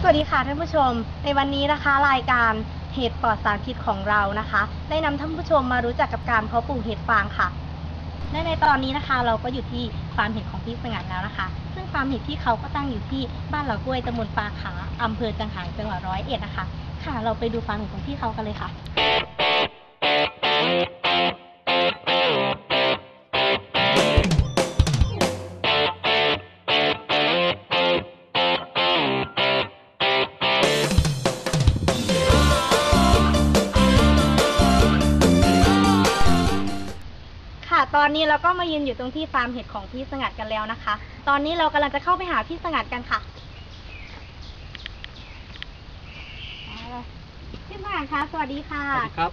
สวัสดีค่ะท่านผู้ชม ในวันนี้นะคะ รายการเห็ดปลอดสารพิษของเรานะคะ ได้นำท่านผู้ชมมารู้จักกับการเพาะปลูกเห็ดฟางค่ะและในตอนนี้นะคะ เราก็อยู่ที่ฟาร์มเห็ดของพี่สงัดแล้วนะคะ ซึ่งฟาร์มเห็ดที่เขาก็ตั้งอยู่ที่บ้านเหล่ากล้วยตำบลปาขาอำเภอจังหารจังหวัดร้อยเอ็ดนะคะ ค่ะ เราไปดูฟาร์มเห็ดของพี่เขากันเลยค่ะ ตอนนี้เราก็มายืนอยู่ตรงที่ฟาร์มเห็ดของพี่สงัดกันแล้วนะคะ ตอนนี้เรากำลังจะเข้าไปหาพี่สงัดกันค่ะเอาเลยพี่สงัดคะสวัสดีค่ะ สวัสดีครับ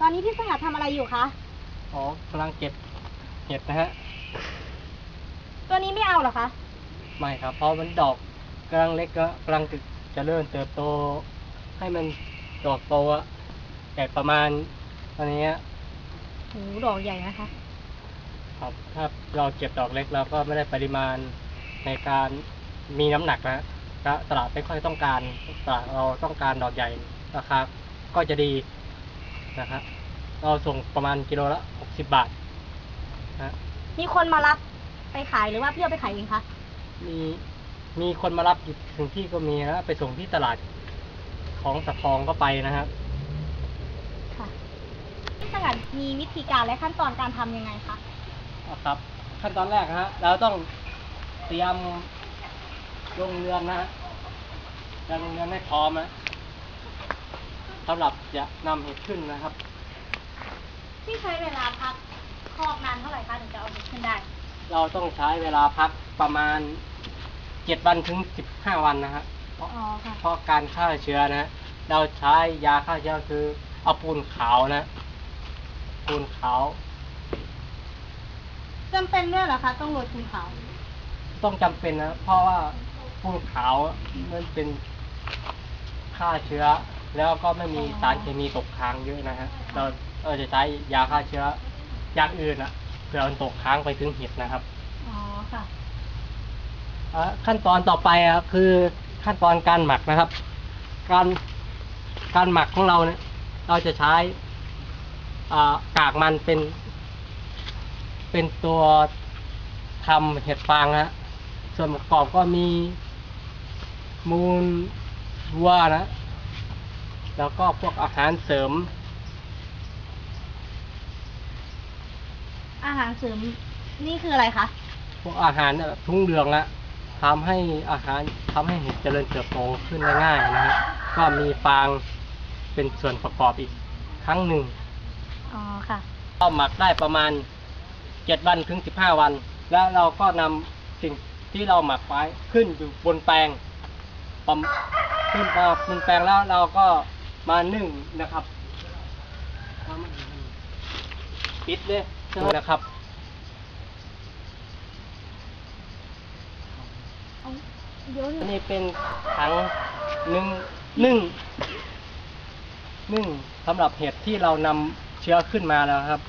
ตอนนี้พี่สงัดทำอะไรอยู่คะ อ๋อกำลังเก็บเห็ดนะฮะ ตัวนี้ไม่เอาเหรอคะ ไม่ครับ เพราะมันดอกกำลังเล็กก็กำลังจะเริ่มเติบโต ให้มันดอกโตอะแต่ประมาณตอนนี้ยโหดอกใหญ่นะคะ ครับถ้าเราเก็บดอกเล็กเราก็ไม่ได้ปริมาณในการมีน้ำหนักนะฮะก็ตลาดไม่ค่อยต้องการตลาดเราต้องการดอกใหญ่ราคาก็จะดีนะครับเราส่งประมาณกิโลละหกสิบบาทนะฮะมีคนมารับไปขายหรือว่าพี่เอาไปขายเองคะมีมีคนมารับอยู่ถึงที่ก็มีนะไปส่งที่ตลาดของสะพองก็ไปนะครับค่ะพี่สงัดมีวิธีการและขั้นตอนการทำยังไงคะ ครับ ขั้นตอนแรกนะฮะเราต้องเตรียมลงเรือนนะฮะเตรียมลงเรือนให้พร้อมนะสำหรับจะนำเห็ดขึ้นนะครับพี่ใช้เวลาพักคอกนานเท่าไหร่คะถึงจะเอาเห็ดขึ้นได้ เราต้องใช้เวลาพักประมาณเจ็ดวันถึงสิบห้าวันนะฮะเพราะอ๋อค่ะ เพราะการฆ่าเชื้อนะเราใช้ยาฆ่าเชื้อคือเอาปูนขาวนะ ปูนขาว จำเป็นด้วยเหรอคะ ต้องโรยปูนขาว ต้องจำเป็นนะ เพราะว่าปูนขาวมันเป็นฆ่าเชื้อ แล้วก็ไม่มีสารเคมีตกค้างเยอะนะฮะเราเราจะใช้ยาฆ่าเชื้ออย่างอื่นอะเพื่อมันตกค้างไปถึงเห็ดนะครับอ๋อค่ะ อะขั้นตอนต่อไปอะคือขั้นตอนการหมักนะครับ การการหมักของเราเนี่ยเราจะใช้อ่ากากมันเป็น เป็นตัวทำเห็ดฟางนะฮะส่วนประกอบก็มีมูลวัวนะ แล้วก็พวกอาหารเสริม อาหารเสริมนี่คืออะไรคะ พวกอาหารแบบทุ่งเรืองละทำให้อาหารทำให้เห็ดเจริญเติบโตขึ้นได้ง่ายนะฮะก็มีฟางเป็นส่วนประกอบอีกครั้งหนึ่งอ๋อค่ะก็หมักได้ประมาณ เจ็ดวันถึงสิบห้าวัน แล้วเราก็นำสิ่งที่เราหมักไว้ขึ้นอยู่บนแปลงปมขึ้นมาบนแปลงแล้วเราก็มานึ่งนะครับปิดเลยนะครับอันนี้เป็นถังนึ่งนึ่งนึ่งสำหรับเห็ดที่เรานำเชื้อขึ้นมาแล้วครับ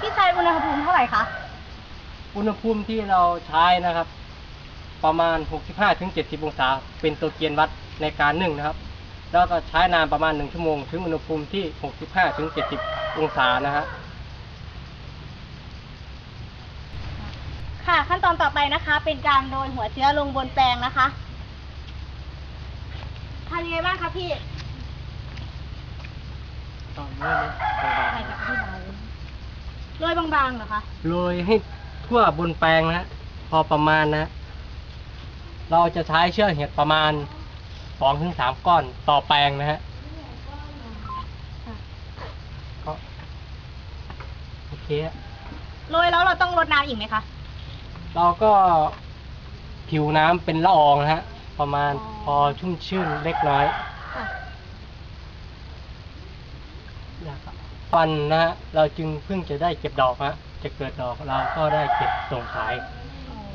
พี่ใช้อุณหภูมิเท่าไหร่คะอุณหภูมิที่เราใช้นะครับ ประมาณ 65-70 องศา เป็นตัวเกียนวัดในการนึ่งนะครับ แล้วก็ใช้นานประมาณ 1 ชั่วโมง ถึงอุณหภูมิที่ 65-70 องศานะฮะค่ะขั้นตอนต่อไปนะคะ เป็นการโรยหัวเชื้อลงบนแปลงนะคะทำยังไงบ้างคะพี่ใครจะอธิบาย โรยบางๆเหรอคะโรยให้ทั่วบนแปลงนะฮะพอประมาณนะ เราจะใช้เชือกเห็ดประมาณ2-3ก้อนต่อแปลงนะฮะค่ะก็โอเคอะโรยแล้วเราต้องรดน้ำอีกไหมคะเราก็ผิวน้ำเป็นละอองนะฮะ ประมาณอ๋อพอชุ่มชื่นเล็กน้อย ค่ะวันนะฮะเราจึงเพิ่งจะได้เก็บดอกฮะจะเกิดดอกเราก็ได้เก็บส่งขาย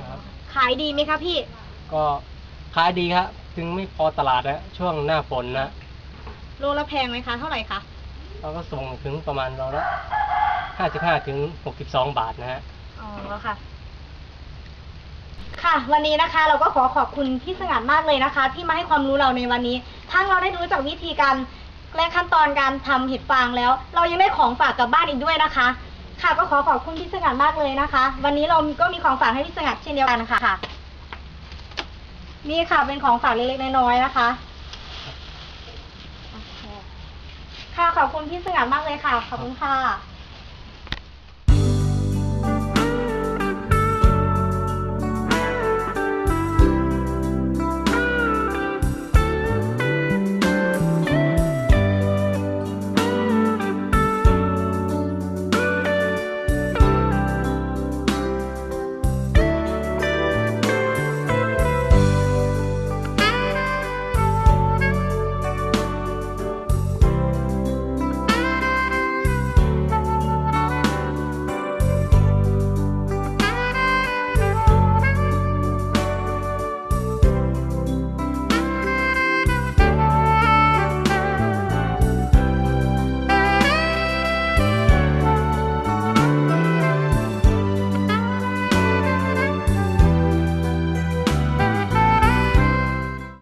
ครับ ขายดีไหมคะพี่ ก็ขายดีครับถึงไม่พอตลาดนะช่วงหน้าฝนนะโลละแพงไหมคะ เท่าไหร่คะ เราก็ส่งถึงประมาณเราละห้าสิบห้าถึงหกสิบสองบาทนะฮะ อ๋อค่ะ ค่ะ วันนี้นะคะ เราก็ขอขอบคุณพี่สงัดมากเลยนะคะ ที่มาให้ความรู้เราในวันนี้ ทั้งเราได้รู้จักวิธีการ และขั้นตอนการทำเห็ดฟางแล้ว เรายังได้ของฝากกลับบ้านอีกด้วยนะคะ ค่ะก็ขอขอบคุณพี่สงัดมากเลยนะคะ วันนี้เราก็มีของฝากให้พี่สงัดเช่นเดียวกันค่ะ นี่ค่ะเป็นของฝากเล็กๆน้อยๆนะคะโอเคค่ะขอบคุณพี่สงัดมากเลยค่ะ ขอบคุณค่ะ